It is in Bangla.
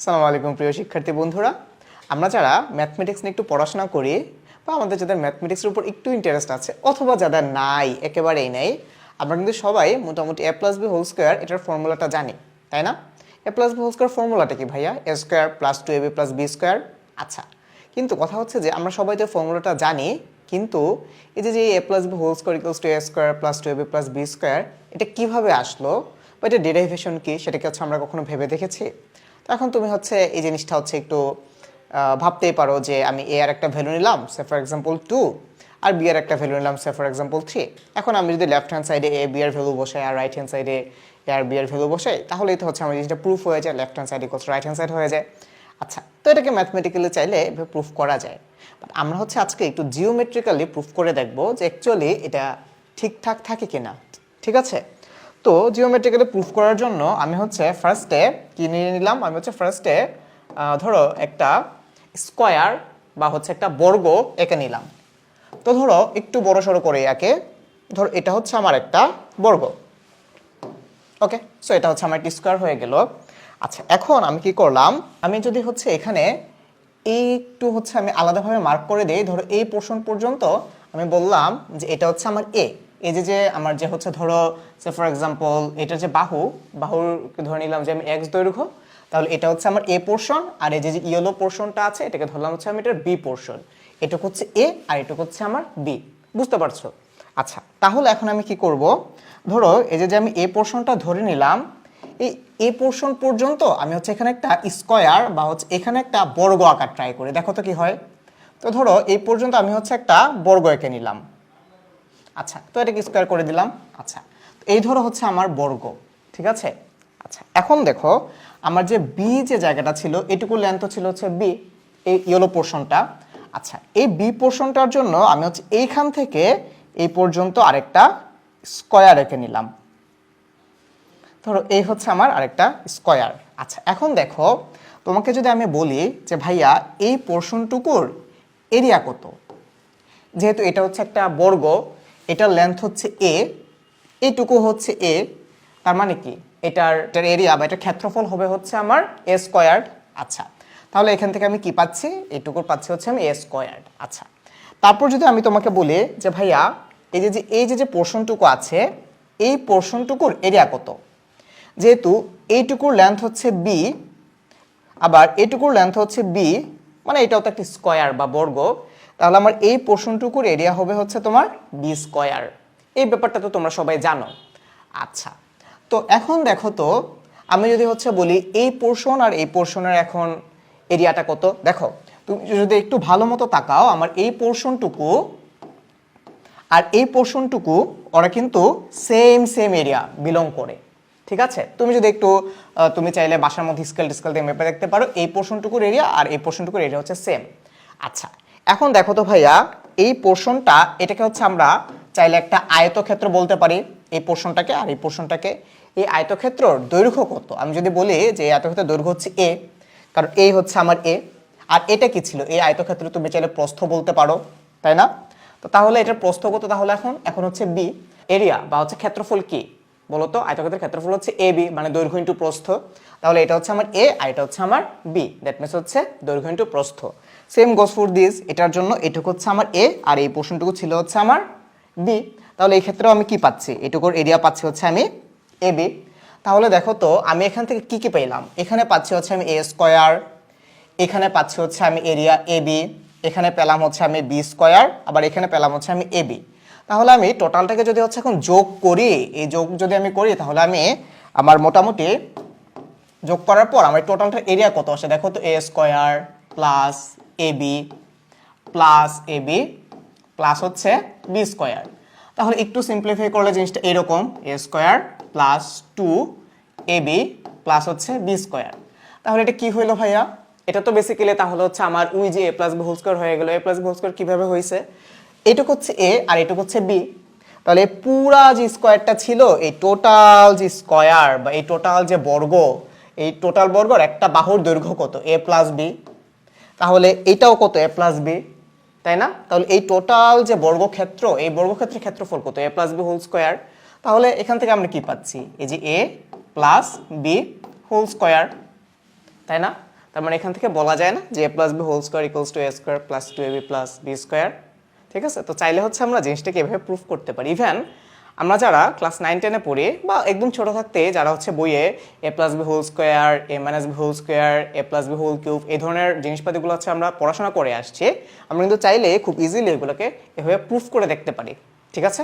আসসালামু আলাইকুম, প্রিয় শিক্ষার্থী বন্ধুরা। আমরা যারা ম্যাথমেটিক্স নিয়ে একটু পড়াশোনা করি, বা আমাদের যাদের ম্যাথমেটিক্সের উপর একটু ইন্টারেস্ট আছে, অথবা যাদের নাই, একেবারেই নেই, আমরা কিন্তু সবাই মোটামুটি A plus B whole square এটার ফর্মুলাটা জানি, তাই না? A plus B whole square ফর্মুলাটা কি ভাইয়া? A square plus two A B plus B square আচ্ছা কিন্তু কথা হচ্ছে যে আমরা সবাই তো ফর্মুলাটা জানি, কিন্তু এই যে যে A plus B whole square equals to A square plus two A B plus B square এটা কীভাবে আসলো, বা এটা ডেরিভেশন কি, সেটাকে হচ্ছে আমরা কখনো ভেবে দেখেছি? এখন তুমি হচ্ছে এই জিনিসটা হচ্ছে একটু ভাবতেই পারো যে আমি এ আর একটা ভ্যালু নিলাম সে ফর এক্সাম্পল টু আর বি আর একটা ভ্যালু নিলাম সে ফর এক্সাম্পল থ্রি এখন আমি যদি লেফট হ্যান্ড সাইডে এ বি ভ্যালু বসাই আর রাইট হ্যান্ড সাইডে এ আর বি ভ্যালু বসাই, তাহলেই তো হচ্ছে আমার জিনিসটা প্রুফ হয়ে যায় left hand side equals right hand side হয়ে যায়। আচ্ছা তো এটাকে ম্যাথমেটিক্যালি চাইলে এভাবে প্রুফ করা যায়। বাট আমরা হচ্ছে আজকে একটু জিওমেট্রিক্যালি প্রুফ করে দেখব যে অ্যাকচুয়ালি এটা ঠিকঠাক থাকে কিনা, ঠিক আছে? তো জিওমেট্রিক্যালি প্রুফ করার জন্য আমি হচ্ছে ফার্স্টে কি নিয়ে নিলাম? আমি হচ্ছে ফার্স্টে ধরো একটা স্কোয়ার বা হচ্ছে একটা বর্গ এঁকে নিলাম। তো ধরো একটু বড় সড়ো করে একে, ধরো এটা হচ্ছে আমার একটা বর্গ। ওকে সো এটা হচ্ছে আমার একটি স্কোয়ার হয়ে গেল। আচ্ছা এখন আমি কি করলাম? আমি যদি হচ্ছে এখানে একটু হচ্ছে আমি আলাদাভাবে মার্ক করে দিই, ধরো এই পোর্শন পর্যন্ত আমি বললাম যে এটা হচ্ছে আমার এ এই যে যে আমার যে হচ্ছে ধরো সে ফর এক্সাম্পল এটা যে বাহু বাহুরকে ধরে নিলাম যে আমি এক্স দৈর্ঘ্য, তাহলে এটা হচ্ছে আমার এ পোর্শন আর এই যে যে ইয়েলো পোর্শনটা আছে, এটাকে ধরলাম হচ্ছে আমি এটার বি পোর্শন এটুকু হচ্ছে এ আর এটুকু হচ্ছে আমার বি বুঝতে পারছ? আচ্ছা তাহলে এখন আমি কি করব? ধরো, এই যে যে আমি এ পোর্শনটা ধরে নিলাম, এই এ পোর্শন পর্যন্ত আমি হচ্ছে এখানে একটা স্কোয়ার বা হচ্ছে এখানে একটা বর্গ আকার ট্রাই করি। দেখো তো কি হয়? তো ধরো, এই পর্যন্ত আমি হচ্ছে একটা বর্গ এঁকে নিলাম। আচ্ছা তো এটাকে স্কোয়ার করে দিলাম। আচ্ছা এই ধরো হচ্ছে আমার বর্গ, ঠিক আছে? আচ্ছা এখন দেখো, আমার যে বি যে জায়গাটা ছিল, এটুকু লেন্থ ছিল হচ্ছে বি এই ইয়েলো পোর্শনটা আচ্ছা এই বি পোর্শনটার জন্য আমি হচ্ছে এইখান থেকে এই পর্যন্ত আরেকটা স্কোয়ার রেখে নিলাম। ধরো, এই হচ্ছে আমার আরেকটা স্কোয়ার আচ্ছা এখন দেখো, তোমাকে যদি আমি বলি যে ভাইয়া, এই পোর্শনটুকুর এরিয়া কত? যেহেতু এটা হচ্ছে একটা বর্গ এটার লেন্থ হচ্ছে এ এটুকু হচ্ছে এ তার মানে কি? এটার এটার এরিয়া বা এটার ক্ষেত্রফল হবে হচ্ছে আমার এ স্কোয়ার্ড আচ্ছা। তাহলে এখান থেকে আমি কি পাচ্ছি? এটুকুর পাচ্ছি হচ্ছে আমি এ স্কোয়ার্ড আচ্ছা। তারপর যদি আমি তোমাকে বলি যে ভাইয়া, এই যে যে, এই যে যে পোর্শনটুকু আছে, এই পোর্শনটুকুর এরিয়া কত? যেহেতু এইটুকুর লেন্থ হচ্ছে বি আবার এটুকুর লেন্থ হচ্ছে বি মানে এটাও তো একটা স্কোয়ার বা বর্গ তাহলে আমার এই পোর্শনটুকুর এরিয়া হবে হচ্ছে তোমার বি স্কোয়ার এই ব্যাপারটা তো তোমরা সবাই জানো। আচ্ছা তো এখন দেখো তো, আমি যদি হচ্ছে বলি এই পোর্শন আর এই পোর্শনের এখন এরিয়াটা কত? দেখো, তুমি যদি একটু ভালো মতো তাকাও, আমার এই পোর্শনটুকু আর এই পোর্শনটুকু ওরা কিন্তু সেম সেম এরিয়া বিলং করে। ঠিক আছে? তুমি যদি একটু তুমি চাইলে বাসার মধ্যে স্কেল টিস্কেল দিয়ে মেপে দেখতে পারো, এই পোর্শনটুকুর এরিয়া আর এই পোর্শনটুকুর এরিয়া হচ্ছে সেম আচ্ছা এখন দেখো তো ভাইয়া, এই পোর্শনটা, এটাকে হচ্ছে আমরা চাইলে একটা আয়তক্ষেত্র বলতে পারি। এই পোর্শনটাকে আর এই পোর্শনটাকে, এই আয়তক্ষেত্রর দৈর্ঘ্য কত? আমি যদি বলি যে এই আয়তক্ষেত্রের দৈর্ঘ্য হচ্ছে এ কারণ এই হচ্ছে আমার এ আর এটা কি ছিল? এই আয়তক্ষেত্র তুমি চাইলে প্রস্থ বলতে পারো, তাই না? তো তাহলে এটার প্রস্থ কত তাহলে এখন এখন হচ্ছে বি এরিয়া বা হচ্ছে ক্ষেত্রফল কি? বলতো আয়তক্ষেত্রের ক্ষেত্রফল হচ্ছে এ বি মানে দৈর্ঘ্য ইন্টু প্রস্থ। তাহলে এটা হচ্ছে আমার এ আর এটা হচ্ছে আমার বি দ্যাট মিনস হচ্ছে দৈর্ঘ্য ইন্টু প্রস্থ। সেম গোস ফর দিস এটার জন্য এটুকু হচ্ছে আমার এ আর এই পোর্শনটুকু ছিল হচ্ছে আমার বি তাহলে এই ক্ষেত্রেও আমি কি পাচ্ছি? এটুকুর এরিয়া পাচ্ছি হচ্ছে আমি এ বি তাহলে দেখো তো, আমি এখান থেকে কি কি পেলাম? এখানে পাচ্ছি হচ্ছে আমি এ স্কোয়ার এখানে পাচ্ছি হচ্ছে আমি এরিয়া এ বি এখানে পেলাম হচ্ছে আমি বি স্কোয়ার আবার এখানে পেলাম হচ্ছে আমি এ বি তাহলে আমি টোটালটাকে যদি হচ্ছে এখন যোগ করি, এই যোগ যদি আমি করি, তাহলে আমি আমার মোটামুটি যোগ করার পর আমার টোটালটার এরিয়া কত আসে? দেখো তো A square plus A B plus A B plus হচ্ছে বি স্কোয়ার তাহলে একটু সিম্পলিফাই করলে জিনিসটা এরকম A square plus two A B plus হচ্ছে বি স্কোয়ার তাহলে এটা কি হইল ভাইয়া? এটা তো বেসিক্যালি তাহলে হচ্ছে আমার উই যে এ প্লাস হোল স্কোয়ার হয়ে গেল। এ প্লাস হোল স্কোয়ার কীভাবে হয়েছে এটুকু হচ্ছে এ আর এটুকু হচ্ছে বি তাহলে পুরা যে স্কোয়ারটা ছিল, এই টোটাল যে স্কোয়ার বা এই টোটাল যে বর্গ, এই টোটাল বর্গর একটা বাহুর দৈর্ঘ্য কত? এ প্লাস বি তাহলে এটাও কত? এ প্লাস বি তাই না? তাহলে এই টোটাল যে বর্গক্ষেত্র, এই বর্গক্ষেত্রের ক্ষেত্রফল কত? A plus B whole square তাহলে এখান থেকে আমরা কি পাচ্ছি? এই যে A plus B whole square তাই না? তার মানে এখান থেকে বলা যায় না যে A plus B whole square equals to A square plus two A B plus B square ঠিক আছে? তো চাইলে হচ্ছে আমরা জিনিসটাকে এভাবে প্রুফ করতে পারি. ইভেন আমরা যারা ক্লাস নাইন টেনে পড়ি বা একদম ছোট থাকতে যারা হচ্ছে বইয়ে A plus B whole square A minus B whole square A plus B whole cube এই ধরনের জিনিসপাতিগুলো হচ্ছে আমরা পড়াশোনা করে আসছি। আমরা কিন্তু চাইলে খুব ইজিলি এগুলোকে এভাবে প্রুফ করে দেখতে পারি। ঠিক আছে?